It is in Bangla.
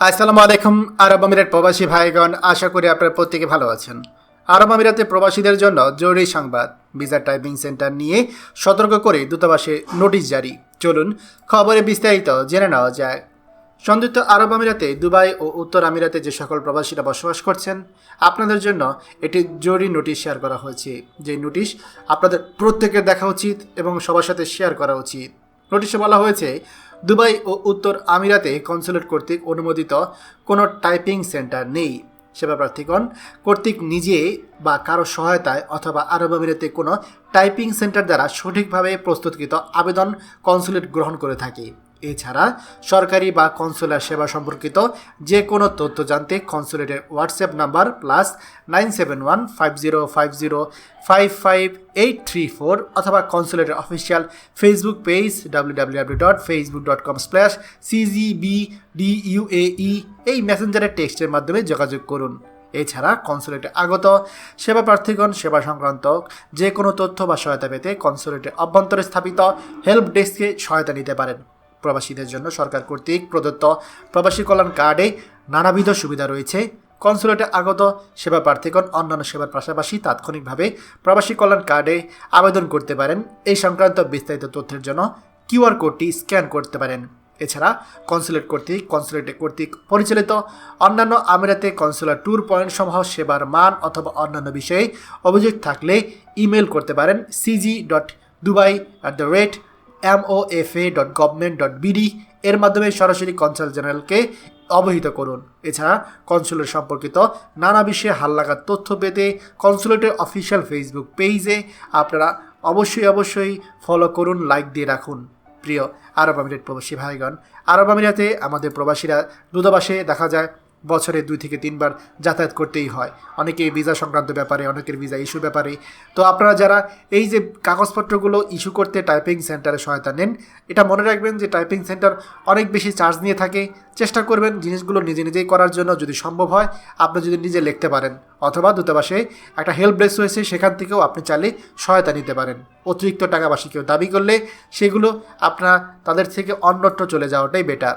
আসসালামু আলাইকুম, আরব আমিরাত প্রবাসী ভাইগণ, আশা করি আপনারা প্রত্যেকে ভালো আছেন। আরব আমিরাতে প্রবাসীদের জন্য জরুরি সংবাদ, ভিসা টাইপিং সেন্টার নিয়ে সতর্ক করে দূতাবাসে নোটিশ জারি। চলুন খবরে বিস্তারিত জেনে নেওয়া যায় সংযুক্ত আরব আমিরাতে দুবাই ও উত্তর আমিরাতে যে সকল প্রবাসীরা বসবাস করছেন, আপনাদের জন্য একটি জরুরি নোটিশ শেয়ার করা হয়েছে। যে নোটিশ আপনাদের প্রত্যেকের দেখা উচিত এবং সবার সাথে শেয়ার করা উচিত। নোটিশে বলা হয়েছে দুবাই ও উত্তর আমিরাতে কনসুলেট কর্তৃক অনুমোদিত কোনো টাইপিং সেন্টার নেই। সেবা প্রার্থীগণ কর্তৃক নিজে বা কারও সহায়তায় অথবা আরব আমিরাতে কোনো টাইপিং সেন্টার দ্বারা সঠিকভাবে প্রস্তুতকৃত আবেদন কনসুলেট গ্রহণ করে থাকে। এছাড়া সরকারি বা কনসুলার সেবা সম্পর্কিত যে কোনো তথ্য জানতে কনসুলেটের WhatsApp number plus nine seven one five zero five zero five five eight three four অথবা কনসুলেটের official Facebook page W W W dot Facebook dot com slash CGB DUAE এই মেসেঞ্জারের টেক্সটের মাধ্যমে যোগাযোগ করুন। এছাড়া কনসুলেটে আগত সেবা প্রার্থীগণ, সেবা সংক্রান্ত যে কোনো তথ্য বা সহায়তা পেতে কনসুলেটের অভ্যন্তরে স্থাপিত হেল্প ডেস্কে সহায়তা নিতে পারেন। প্রবাসীদের জন্য সরকার কর্তৃক প্রদত্ত প্রবাসী কল্যাণ কার্ডে নানাবিধ সুবিধা রয়েছে। কনসুলেটে আগত সেবা প্রার্থীগণ অন্যান্য সেবার পাশাপাশি তাৎক্ষণিকভাবে প্রবাসী কল্যাণ কার্ডে আবেদন করতে পারেন। এই সংক্রান্ত বিস্তারিত তথ্যের জন্য কিউআর কোডটি স্ক্যান করতে পারেন। এছাড়া কনসুলেট কর্তৃক, কনসুলেটে কর্তৃক পরিচালিত অন্যান্য আমিরাতে কনসুলার ট্যুর পয়েন্ট সমূহ, সেবার মান অথবা অন্যান্য বিষয়ে অভিযোগ থাকলে ইমেল করতে পারেন CG dot Dubai at the rate MOFA dot government dot BD এর মাধ্যমে সরাসরি কনসাল জেনারেলকে অবহিত করুন। এছাড়া কনসুলেট সম্পর্কিত নানা বিষয়ে হালনাগাদ তথ্য পেতে কনসুলেটের অফিসিয়াল ফেসবুক পেজে আপনারা অবশ্যই অবশ্যই ফলো করুন লাইক দিয়ে রাখুন। প্রিয় আরব আমিরাত প্রবাসী ভাইগণ, আরব আমিরাতে আমাদের প্রবাসীরা দূতাবাসে দেখা যায় বছরে দুই থেকে তিনবার যাতায়াত করতেই হয়। অনেকে ভিসা সংক্রান্ত ব্যাপারে, অনেকের ভিসা ইস্যু ব্যাপারে। তো আপনারা যারা এই যে কাগজপত্রগুলো ইস্যু করতে টাইপিং সেন্টারে সহায়তা নেন, এটা মনে রাখবেন যে টাইপিং সেন্টার অনেক বেশি চার্জ নিয়ে থাকে। চেষ্টা করবেন জিনিসগুলো নিজে নিজেই করার জন্য যদি সম্ভব হয়, আপনি যদি নিজে লিখতে পারেন অথবা দূতাবাসে একটা হেল্প ডেস্ক রয়েছে, সেখান থেকেও আপনি চাইলে সহায়তা নিতে পারেন। অতিরিক্ত টাকাবাসী কেউ দাবি করলে সেগুলো আপনার তাদের থেকে অন্যত্র চলে যাওয়াটাই বেটার